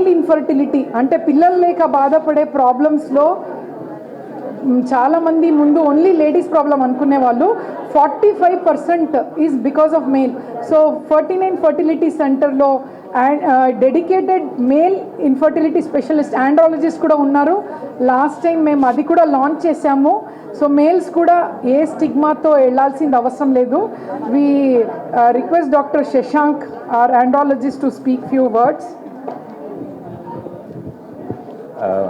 Male infertility అంటే పిల్లలు లేక బాధపడే ప్రాబ్లమ్స్లో చాలామంది ముందు ఓన్లీ లేడీస్ ప్రాబ్లం అనుకునే వాళ్ళు forty five percent is because of male so forty nine fertility సెంటర్లో dedicated male infertility specialist andrologist కూడా ఉన్నారు. లాస్ట్ టైం మేము అది కూడా లాంచ్ చేశాము. సో మేల్స్ కూడా ఏ స్టిగ్మాతో వెళ్ళాల్సింది అవసరం లేదు. We request doctor Shashank or andrologist to speak few words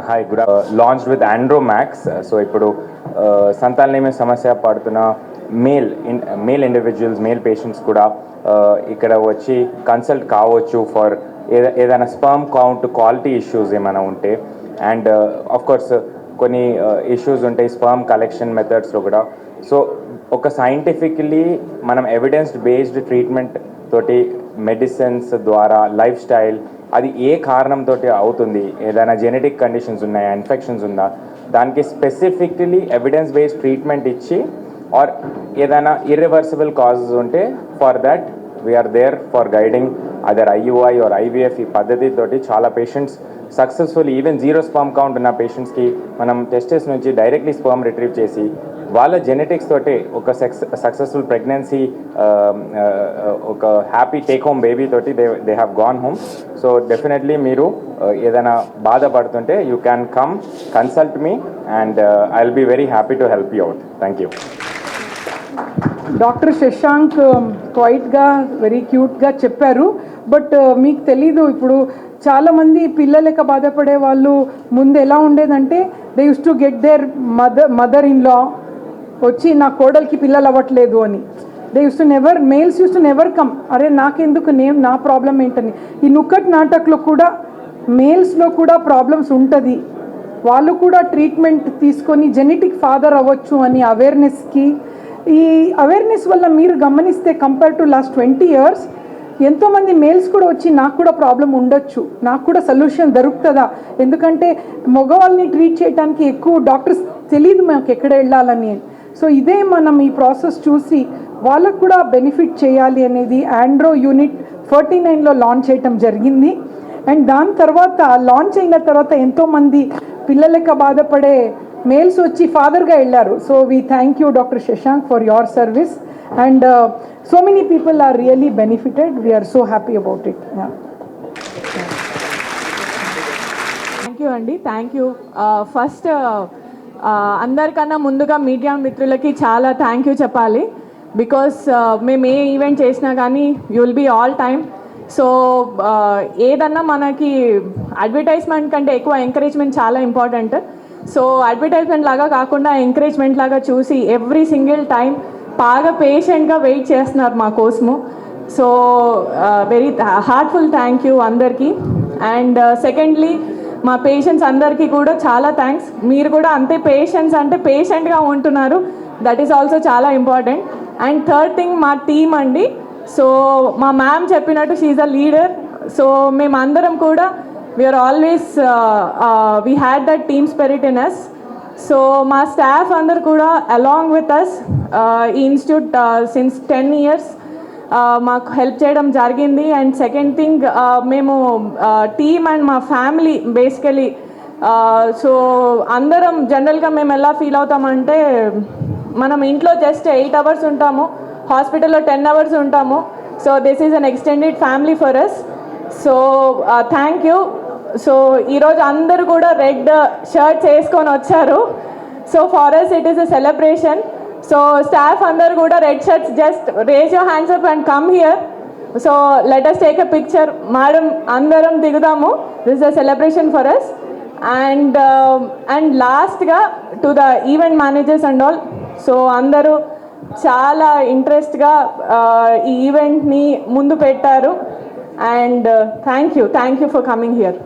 hi good launch with Andro Max so ఇప్పుడు uh, సంతానలేమి సమస్య పడుతున్న male in male individuals male patients కూడా uh, ఇక్కడ వచ్చి కన్సల్ట్ కావచ్చు ఫర్ ఏదైనా స్పర్మ్ కౌంట్ క్వాలిటీ ఇష్యూస్ ఏమైనా ఉంటే. అండ్ ఆఫ్ కోర్స్ కొన్ని uh, ఇష్యూస్ ఉంటాయి స్పర్మ్ కలెక్షన్ మెథడ్స్లో కూడా. సో ఒక సైంటిఫికలీ మనం ఎవిడెన్స్ బేస్డ్ ట్రీట్మెంట్ తోటి మెడిసిన్స్ ద్వారా లైఫ్ స్టైల్ అది ఏ కారణంతో అవుతుంది? ఏదైనా జెనెటిక్ కండిషన్స్ ఉన్నాయా? ఇన్ఫెక్షన్స్ ఉందా? దానికి స్పెసిఫికలీ ఎవిడెన్స్ బేస్డ్ ట్రీట్మెంట్ ఇచ్చి ఆర్ ఏదైనా ఇర్రివర్సిబుల్ కాజెస్ ఉంటే for that we are there for guiding other IUI or IVF ఈ పద్ధతితోటి చాలా patients successful even zero sperm count ఉన్న పేషెంట్స్కి మనం టెస్టెస్ నుంచి డైరెక్ట్లీ స్పర్మ్ రిట్రీవ్ చేసి వాళ్ళ జెనెటిక్స్ తోటి ఒక సక్సెస్ సక్సెస్ఫుల్ ప్రెగ్నెన్సీ ఒక హ్యాపీ టేక్ హోమ్ బేబీ తోటి they they have gone home so definitely మీరు ఏదైనా బాధపడుతుంటే you can come consult me and I will be very happy to help you out thank you doctor Shashank క్వైట్గా very క్యూట్గా చెప్పారు. But uh, మీకు తెలీదు ఇప్పుడు చాలామంది పిల్లలక బాధపడే వాళ్ళు ముందు ఎలా ఉండేదంటే they used to get their mother mother in law వచ్చి నా కోడలికి పిల్లలు అవ్వట్లేదు అని. They used to never males used to never come అరే నాకెందుకు నేమ్ నా ప్రాబ్లం ఏంటని? ఈ నుక్కట్ నాటక్లో కూడా మేల్స్లో కూడా ప్రాబ్లమ్స్ ఉంటుంది. వాళ్ళు కూడా ట్రీట్మెంట్ తీసుకొని జెనెటిక్ ఫాదర్ అవ్వచ్చు అని అవేర్నెస్కి ఈ అవేర్నెస్ వల్ల మీరు గమనిస్తే compare to last twenty years ఎంతోమంది మేల్స్ కూడా వచ్చి నాకు కూడా ప్రాబ్లం ఉండొచ్చు నాకు కూడా సొల్యూషన్ దొరుకుతుందా? ఎందుకంటే మగవాళ్ళని ట్రీట్ చేయడానికి ఎక్కువ డాక్టర్స్ తెలియదు మాకు ఎక్కడ వెళ్ళాలని. సో ఇదే మనం ఈ ప్రాసెస్ చూసి వాళ్ళకు కూడా బెనిఫిట్ చేయాలి అనేది ఆండ్రో యూనిట్ ఫార్టీ నైన్లో లాంచ్ చేయటం జరిగింది. అండ్ దాని తర్వాత లాంచ్ అయిన తర్వాత ఎంతోమంది పిల్లలకి బాధపడే మేల్స్ వచ్చి ఫాదర్గా వెళ్ళారు. So we thank you doctor Shashank for your service and so many people are really benefited we are so happy about it thank you అండి థ్యాంక్ యూ ఫస్ట్ అందరికన్నా ముందుగా మీడియా మిత్రులకి చాలా థ్యాంక్ యూ చెప్పాలి. Because uh, మేము ఏ event చేసినా కానీ you will be all time so ఏదన్నా మనకి అడ్వర్టైజ్మెంట్ కంటే ఎక్కువ ఎంకరేజ్మెంట్ చాలా ఇంపార్టెంట్ సో అడ్వర్టైజ్మెంట్ లాగా కాకుండా ఎంకరేజ్మెంట్ లాగా చూసి ఎవ్రీ సింగిల్ టైం బాగా పేషెంట్గా వెయిట్ చేస్తున్నారు మా కోసము. So very heartful thank you అందరికీ. అండ్ సెకండ్లీ uh, మా పేషెంట్స్ అందరికీ కూడా చాలా థ్యాంక్స్ మీరు కూడా అంతే పేషెంట్స్ అంటే పేషెంట్గా ఉంటున్నారు. దట్ ఈస్ ఆల్సో చాలా ఇంపార్టెంట్ అండ్ థర్డ్ థింగ్ మా టీమ్ అండి. సో మా మ్యామ్ చెప్పినట్టు షీఈ్ అ లీడర్ సో మేమందరం కూడా we are always we had that team spirit in us so మా స్టాఫ్ అందరు కూడా అలాంగ్ విత్ అస్ ఈ ఇన్స్టిట్యూట్ సిన్స్ టెన్ ఇయర్స్ మాకు హెల్ప్ చేయడం జరిగింది. అండ్ సెకండ్ థింగ్ మేము uh, టీమ్ అండ్ మా ఫ్యామిలీ బేసికలీ సో అందరం జనరల్గా మేము ఎలా ఫీల్ అవుతామంటే మనం ఇంట్లో జస్ట్ ఎయిట్ అవర్స్ ఉంటాము హాస్పిటల్లో టెన్ అవర్స్ ఉంటాము. So this is an extended family for us so thank you so ఈరోజు అందరూ కూడా రెడ్ షర్ట్స్ వేసుకొని వచ్చారు. So far us it is a celebration. So staff అందరు కూడా red shirts just raise your hands up and come here so let us take a picture madam అందరం దిగుదాము. This a celebration for us and and లాస్ట్గా to the event managers and all so అందరూ చాలా ఇంట్రెస్ట్గా ఈ ఈవెంట్ని ముందు పెట్టారు. And thank you thank you for coming here